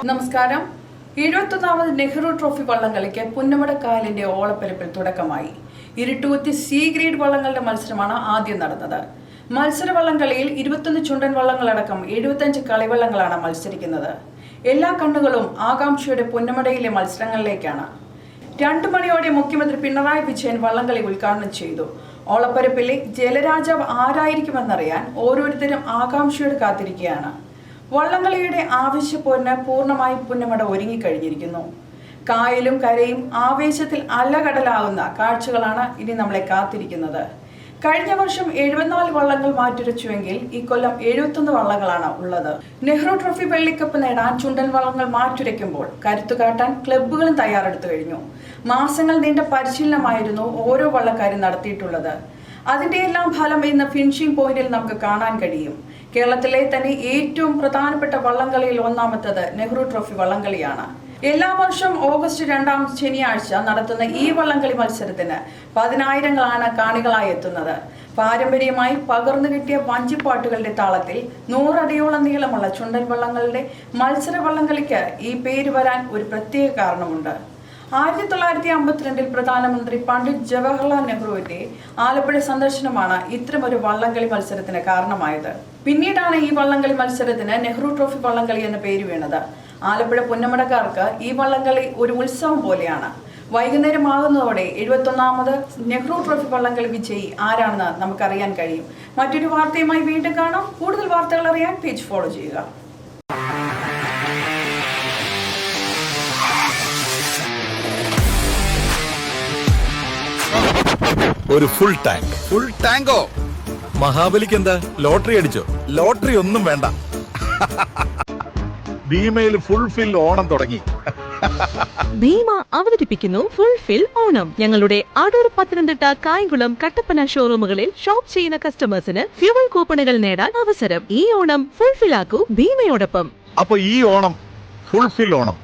നമസ്കാരം. എഴുപത്തൊന്നാമത് നെഹ്റു ട്രോഫി വള്ളംകളിക്ക് പുന്നമടക്കായലിന്റെ ഓളപ്പെരുപ്പിൽ തുടക്കമായി. ഇരുട്ടുകുത്തി C grade വള്ളങ്ങളുടെ മത്സരമാണ് ആദ്യം നടന്നത്. മത്സര വള്ളംകളിയിൽ ഇരുപത്തൊന്ന് ചുണ്ടൻ വള്ളങ്ങളടക്കം എഴുപത്തഞ്ച് കളിവള്ളങ്ങളാണ് മത്സരിക്കുന്നത്. എല്ലാ കണ്ണുകളും ആകാംക്ഷയുടെ പുന്നമടയിലെ മത്സരങ്ങളിലേക്കാണ്. രണ്ടു മണിയോടെ മുഖ്യമന്ത്രി പിണറായി വിജയൻ വള്ളംകളി ഉദ്ഘാടനം ചെയ്തു. ഓളപ്പരപ്പിലെ ജലരാജാവ് ആരായിരിക്കുമെന്നറിയാൻ ഓരോരുത്തരും ആകാംക്ഷയോട് കാത്തിരിക്കുകയാണ്. വള്ളംകളിയുടെ ആവശ്യപ്പൊന്ന് പൂർണമായും പുന്നമട ഒരുങ്ങിക്കഴിഞ്ഞിരിക്കുന്നു. കായലും കരയും ആവേശത്തിൽ അലകടലാവുന്ന കാഴ്ചകളാണ് ഇനി നമ്മളെ കാത്തിരിക്കുന്നത്. കഴിഞ്ഞ വർഷം എഴുപത്തിനാല് വള്ളങ്ങൾ മാറ്റുരച്ചുവെങ്കിൽ ഇക്കൊല്ലം എഴുപത്തൊന്ന് വള്ളങ്ങളാണ് ഉള്ളത്. നെഹ്റു ട്രോഫി വെള്ളിക്കപ്പ് നേടാൻ ചുണ്ടൻ വള്ളങ്ങൾ മാറ്റുരയ്ക്കുമ്പോൾ കരുത്തു കാട്ടാൻ ക്ലബ്ബുകളും തയ്യാറെടുത്തു കഴിഞ്ഞു. മാസങ്ങൾ നീണ്ട പരിശീലനമായിരുന്നു ഓരോ വള്ളക്കാരും നടത്തിയിട്ടുള്ളത്. അതിന്റെ എല്ലാം ഫലം ഇന്ന് ഫിനിഷിംഗ് പോയിന്റിൽ നമുക്ക് കാണാൻ കഴിയും. കേരളത്തിലെ തന്നെ ഏറ്റവും പ്രധാനപ്പെട്ട വള്ളംകളിയിൽ ഒന്നാമത്തത് നെഹ്റു ട്രോഫി വള്ളംകളിയാണ്. എല്ലാ വർഷവും ഓഗസ്റ്റ് രണ്ടാം ശനിയാഴ്ച നടത്തുന്ന ഈ വള്ളംകളി മത്സരത്തിന് പതിനായിരങ്ങളാണ് കാണികളായി എത്തുന്നത്. പാരമ്പര്യമായി പകർന്നു കിട്ടിയ വഞ്ചിപ്പാട്ടുകളുടെ താളത്തിൽ നൂറടിയോളം നീളമുള്ള ചുണ്ടൻ വള്ളങ്ങളുടെ മത്സര വള്ളംകളിക്ക് ഈ പേര് വരാൻ ഒരു പ്രത്യേക കാരണമുണ്ട്. ആയിരത്തി തൊള്ളായിരത്തി അമ്പത്തിരണ്ടിൽ പ്രധാനമന്ത്രി പണ്ഡിറ്റ് ജവഹർലാൽ നെഹ്റുവിന്റെ ആലപ്പുഴ സന്ദർശനമാണ് ഇത്തരമൊരു വള്ളംകളി മത്സരത്തിന് കാരണമായത്. പിന്നീടാണ് ഈ വള്ളംകളി മത്സരത്തിന് നെഹ്റു ട്രോഫി വള്ളംകളി എന്ന പേര് വീണത്. ആലപ്പുഴ പുന്നമടക്കാർക്ക് ഈ വള്ളംകളി ഒരു ഉത്സവം പോലെയാണ്. വൈകുന്നേരം ആകുന്നതോടെ എഴുപത്തൊന്നാമത് നെഹ്റു ട്രോഫി വള്ളംകളി വിജയി ആരാണെന്ന് നമുക്കറിയാൻ കഴിയും. മറ്റൊരു വാർത്തയുമായി വീണ്ടും കാണാം. കൂടുതൽ വാർത്തകൾ അറിയാൻ പേജ് ഫോളോ ചെയ്യുക. ഒരു ഫുൾ ടാങ്ക് ഫുൾ ടാങ്കോ മഹാബലിക്ക് എന്താ ലോട്ടറി അടിച്ചോ? ലോട്ടറി ഒന്നും വേണ്ട. ഭീമയിൽ ഫുൾ ഫിൽ ഓണം തുടങ്ങി. ഭീമ അവതരിപ്പിക്കുന്നു ഫുൾഫിൽ ഓണം. ഞങ്ങളുടെ അടൂർ പത്തനംതിട്ട കായംകുളം കട്ടപ്പന ഷോറൂമുകളിൽ ഷോപ്പ് ചെയ്യുന്ന കസ്റ്റമേഴ്സിന് ഫ്യൂവൽ കൂപ്പണുകൾ നേടാൻ അവസരം. ഈ ഓണം ഫുൾഫിൽ ആക്കൂ ഭീമയോടൊപ്പം. അപ്പൊ ഈ ഓണം ഫുൾ ഫിൽ ഓണം.